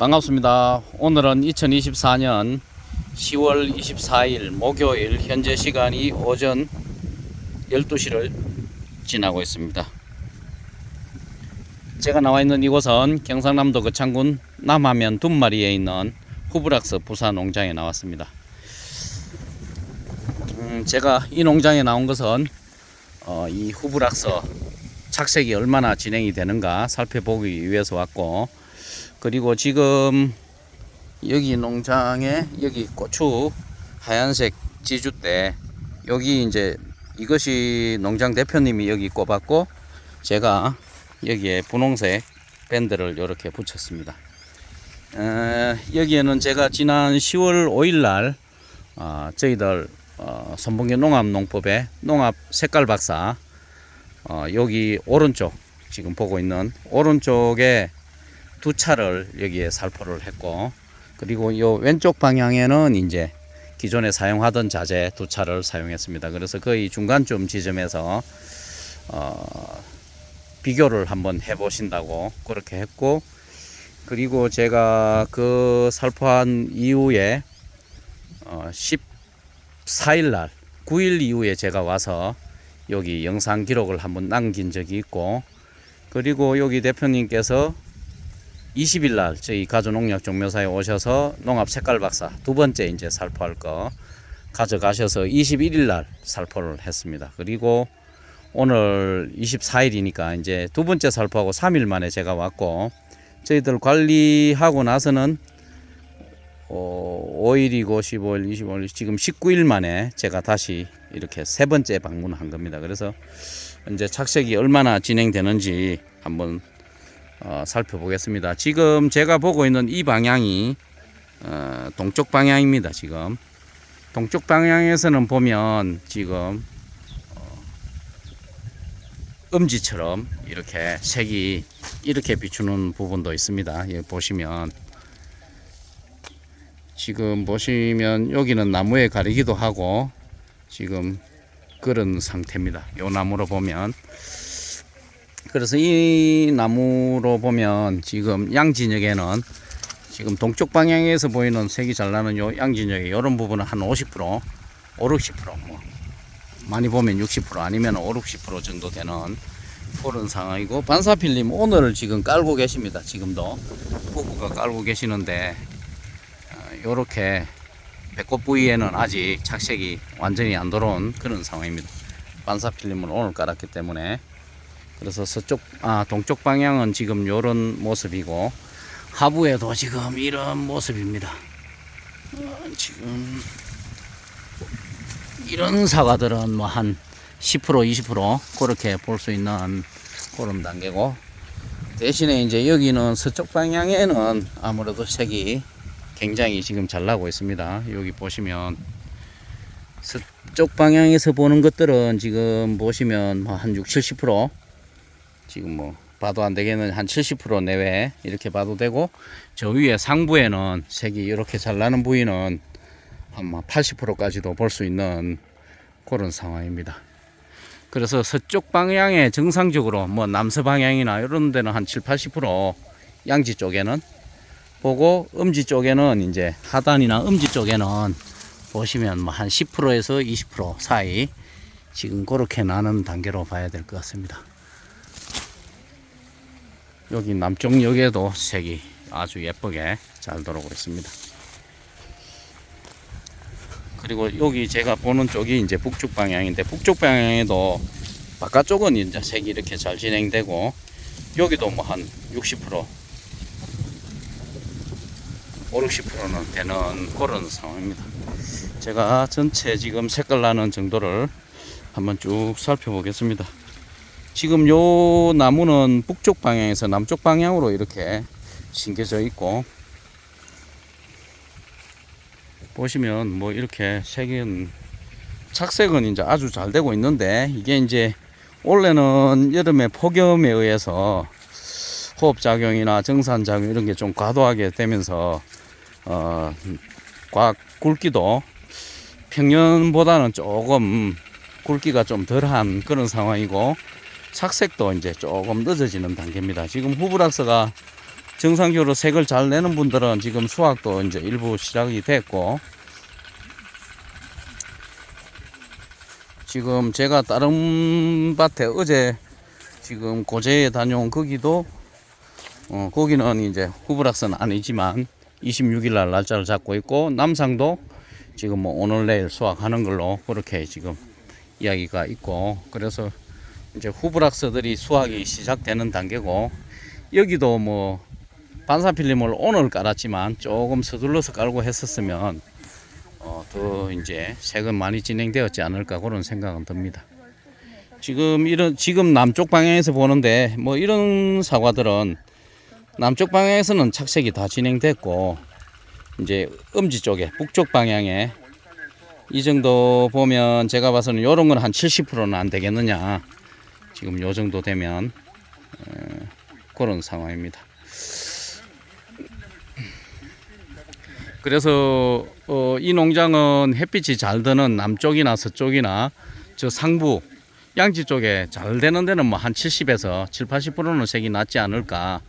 반갑습니다. 오늘은 2024년 10월 24일 목요일 현재 시간이 오전 12시를 지나고 있습니다. 제가 나와 있는 이곳은 경상남도 거창군 남하면 둔마리에 있는 후브락스 부사 농장에 나왔습니다. 음, 제가 이 농장에 나온 것은 어, 이 후브락스 착색이 얼마나 진행이 되는가 살펴보기 위해서 왔고 그리고 지금 여기 농장에 여기 고추 하얀색 지주대 여기 이제 이것이 농장 대표님이 여기 꼽았고 제가 여기에 분홍색 밴드를 이렇게 붙였습니다. 에, 여기에는 제가 지난 10월 5일 날 어, 저희들 어, 선봉계 농업농법의 농업 색깔 박사 어, 여기 오른쪽 지금 보고 있는 오른쪽에 두 차를 여기에 살포를 했고 그리고 요 왼쪽 방향에는 이제 기존에 사용하던 자재 두 차를 사용했습니다. 그래서 거의 중간쯤 지점에서 어, 비교를 한번 해보신다고 그렇게 했고 그리고 제가 그 살포한 이후에 어, 14일 날 9일 이후에 제가 와서 여기 영상 기록을 한번 남긴 적이 있고 그리고 여기 대표님께서 20일 날 저희 가주농약 종묘사에 오셔서 농업 색깔 박사 두 번째 이제 살포할 거 가져가셔서 21일 날 살포를 했습니다. 그리고 오늘 24일이니까 이제 두 번째 살포하고 3일 만에 제가 왔고 저희들 관리하고 나서는 어, 5일이고 15일, 25일 지금 19일 만에 제가 다시 이렇게 세 번째 방문한 겁니다. 그래서 이제 착색이 얼마나 진행되는지 한번 어, 살펴보겠습니다. 지금 제가 보고 있는 이 방향이 어, 동쪽 방향입니다. 지금 동쪽 방향에서는 보면 지금 어, 음지처럼 이렇게 색이 이렇게 비추는 부분도 있습니다. 여기 보시면 지금 보시면 여기는 나무에 가리기도 하고 지금 그런 상태입니다. 요 나무로 보면 그래서 이 나무로 보면 지금 양진역에는 지금 동쪽 방향에서 보이는 색이 잘 나는 요 양진역에 이런 부분은 한 50% 5, 60%뭐 많이 보면 60% 아니면 5, 60% 정도 되는 그런 상황이고 반사필름 오늘 지금 깔고 계십니다. 지금도 부부가 깔고 계시는데 이렇게 배꼽 부위에는 아직 착색이 완전히 안 들어온 그런 상황입니다. 반사필름을 오늘 깔았기 때문에 그래서 서쪽 아 동쪽 방향은 지금 이런 모습이고 하부에도 지금 이런 모습입니다. 어, 지금 이런 사과들은 뭐 한 10% 20% 그렇게 볼 수 있는 그런 단계고 대신에 이제 여기는 서쪽 방향에는 아무래도 색이 굉장히 지금 잘 나고 있습니다. 여기 보시면 서쪽 방향에서 보는 것들은 지금 보시면 뭐한 6, 70% 지금 뭐 봐도 안 되겠는 한 70% 내외 이렇게 봐도 되고 저 위에 상부에는 색이 이렇게 잘 나는 부위는 한 80%까지도 볼 수 있는 그런 상황입니다. 그래서 서쪽 방향에 정상적으로 뭐 남서 방향이나 이런 데는 한 7, 80% 양지 쪽에는 보고 음지 쪽에는 이제 하단이나 음지 쪽에는 보시면 뭐 한 10%에서 20% 사이 지금 그렇게 나는 단계로 봐야 될 것 같습니다. 여기 남쪽 역에도 색이 아주 예쁘게 잘 들어오고 있습니다. 그리고 여기 제가 보는 쪽이 이제 북쪽 방향인데 북쪽 방향에도 바깥쪽은 이제 색이 이렇게 잘 진행되고 여기도 뭐 한 60% 5, 60%는 되는 그런 상황입니다. 제가 전체 지금 색깔 나는 정도를 한번 쭉 살펴보겠습니다. 지금 요 나무는 북쪽 방향에서 남쪽 방향으로 이렇게 심겨져 있고 보시면 뭐 이렇게 색은 착색은 이제 아주 잘 되고 있는데 이게 이제 원래는 여름에 폭염에 의해서 호흡 작용이나 정산 작용 이런 게 좀 과도하게 되면서 어, 과 굵기도 평년보다는 조금 굵기가 좀 덜한 그런 상황이고 착색도 이제 조금 늦어지는 단계입니다. 지금 후브락스가 정상적으로 색을 잘 내는 분들은 지금 수확도 이제 일부 시작이 됐고 지금 제가 다른 밭에 어제 지금 고제에 다녀온 거기도 어, 거기는 이제 후브락선 아니지만 26일 날 날짜를 잡고 있고 남상도 지금 뭐 오늘 내일 수확하는 걸로 그렇게 지금 이야기가 있고 그래서 이제 후브락서들이 수확이 시작되는 단계고 여기도 뭐 반사필름을 오늘 깔았지만 조금 서둘러서 깔고 했었으면 어, 더 이제 색은 많이 진행되었지 않을까 그런 생각은 듭니다. 지금 이런 지금 남쪽 방향에서 보는데 뭐 이런 사과들은 남쪽 방향에서는 착색이 다 진행됐고 이제 음지 쪽에 북쪽 방향에 이 정도 보면 제가 봐서는 이런 건 한 70%는 안 되겠느냐 지금 요 정도 되면 에, 그런 상황입니다. 그래서 어, 이 농장은 햇빛이 잘 드는 남쪽이나 서쪽이나 저 상부 양지 쪽에 잘 되는 데는 뭐 한 70에서 7, 80%는 색이 낫지 않을까.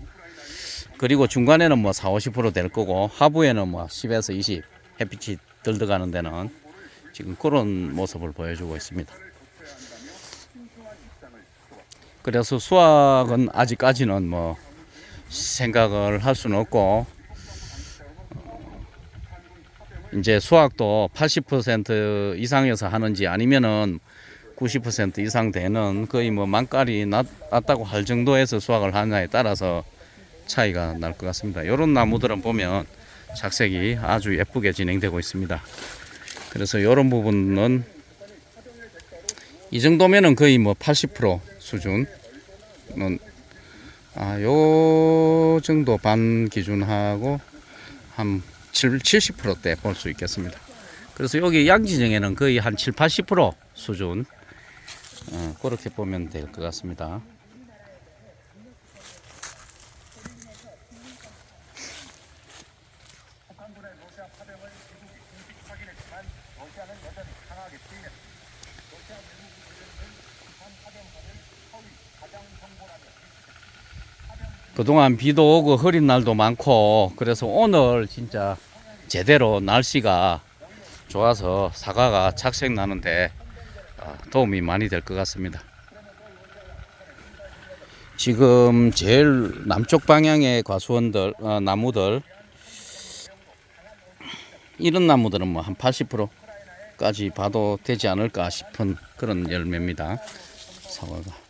그리고 중간에는 뭐 4, 50%될 거고 하부에는 뭐 10에서 20 햇빛이 덜 들어가는 데는 지금 그런 모습을 보여주고 있습니다. 그래서 수확은 아직까지는 뭐 생각을 할 수는 없고 이제 수확도 80% 이상에서 하는지 아니면은 90% 이상 되는 거의 뭐 만깔이 낮, 낮다고 할 정도에서 수확을 하냐에 따라서 차이가 날 것 같습니다. 이런 나무들은 보면 착색이 아주 예쁘게 진행되고 있습니다. 그래서 이런 부분은 이 정도면은 거의 뭐 80% 수준은 아, 요 정도 반 기준하고 한 70%대 볼 수 있겠습니다. 그래서 여기 양지정에는 거의 한 7, 80% 수준 어, 그렇게 보면 될 것 같습니다. 그동안 비도 오고 흐린 날도 많고 그래서 오늘 진짜 제대로 날씨가 좋아서 사과가 착색 나는데 아, 도움이 많이 될 것 같습니다. 지금 제일 남쪽 방향의 과수원들 어, 나무들 이런 나무들은 뭐 한 80%까지 봐도 되지 않을까 싶은 그런 열매입니다. 사과가.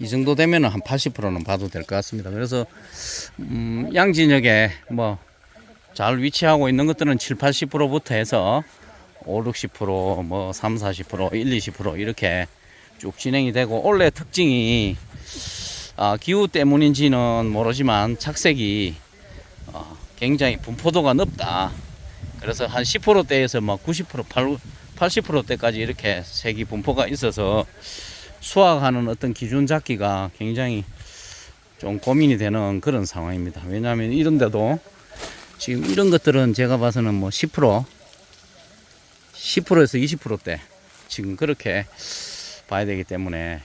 이 정도 되면은 한 80%는 봐도 될 것 같습니다. 그래서 음, 양진역에 뭐 잘 위치하고 있는 것들은 7, 80%부터 해서 5, 60%뭐 3, 40%, 1, 20% 이렇게 쭉 진행이 되고 원래 특징이 아, 기후 때문인지는 모르지만 착색이 어, 굉장히 분포도가 높다. 그래서 한 10%대에서 막 90%, 80%대까지 이렇게 색이 분포가 있어서 수확하는 어떤 기준 잡기가 굉장히 좀 고민이 되는 그런 상황입니다. 왜냐하면 이런 데도 지금 이런 것들은 제가 봐서는 뭐 10%, 10%에서 20%대 지금 그렇게 봐야 되기 때문에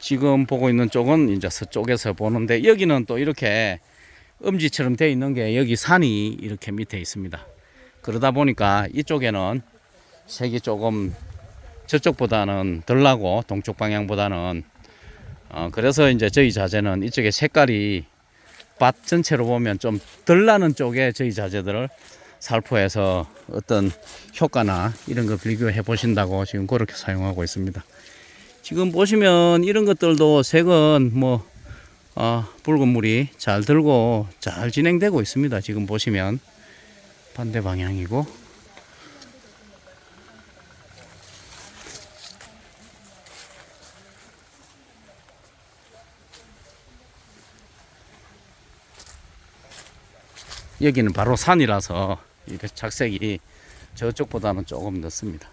지금 보고 있는 쪽은 이제 서쪽에서 보는데 여기는 또 이렇게 음지처럼 되어 있는 게 여기 산이 이렇게 밑에 있습니다. 그러다 보니까 이쪽에는 색이 조금 저쪽보다는 덜 나고 동쪽 방향보다는 어 그래서 이제 저희 자재는 이쪽에 색깔이 밭 전체로 보면 좀 덜 나는 쪽에 저희 자재들을 살포해서 어떤 효과나 이런 거 비교해 보신다고 지금 그렇게 사용하고 있습니다. 지금 보시면 이런 것들도 색은 뭐 어, 붉은 물이 잘 들고 잘 진행되고 있습니다. 지금 보시면 반대 방향이고 여기는 바로 산이라서 이렇게 착색이 저쪽보다는 조금 늦습니다.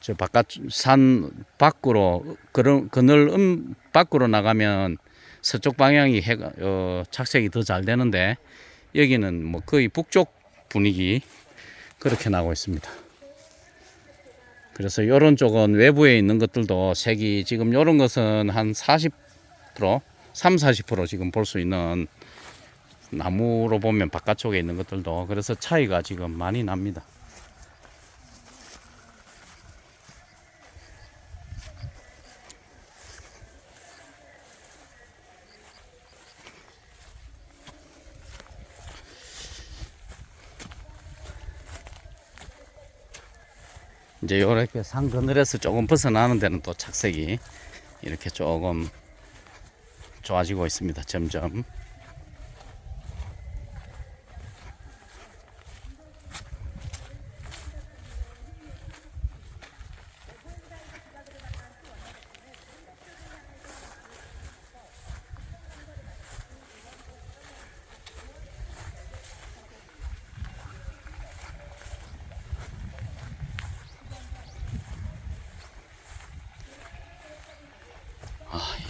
저 바깥 산 밖으로 그런 그늘 음 밖으로 나가면 서쪽 방향이 해가 어, 착색이 더 잘 되는데 여기는 뭐 거의 북쪽 분위기 그렇게 나고 있습니다. 그래서 이런 쪽은 외부에 있는 것들도 색이 지금 이런 것은 한 40%, 3, 40% 지금 볼 수 있는 나무로 보면 바깥쪽에 있는 것들도 그래서 차이가 지금 많이 납니다. 이제 이렇게 산 그늘에서 조금 벗어나는 데는 또 착색이 이렇게 조금 좋아지고 있습니다. 점점.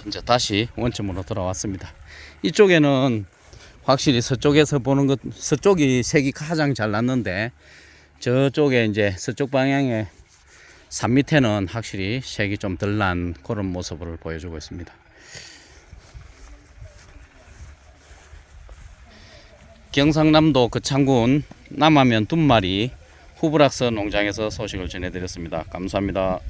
이제 다시 원점으로 돌아왔습니다. 이쪽에는 확실히 서쪽에서 보는 것, 서쪽이 색이 가장 잘 났는데 저쪽에 이제 서쪽 방향에 산 밑에는 확실히 색이 좀 덜 난 그런 모습을 보여주고 있습니다. 경상남도 거창군 남하면 둔마리 후브락서 농장에서 소식을 전해드렸습니다. 감사합니다.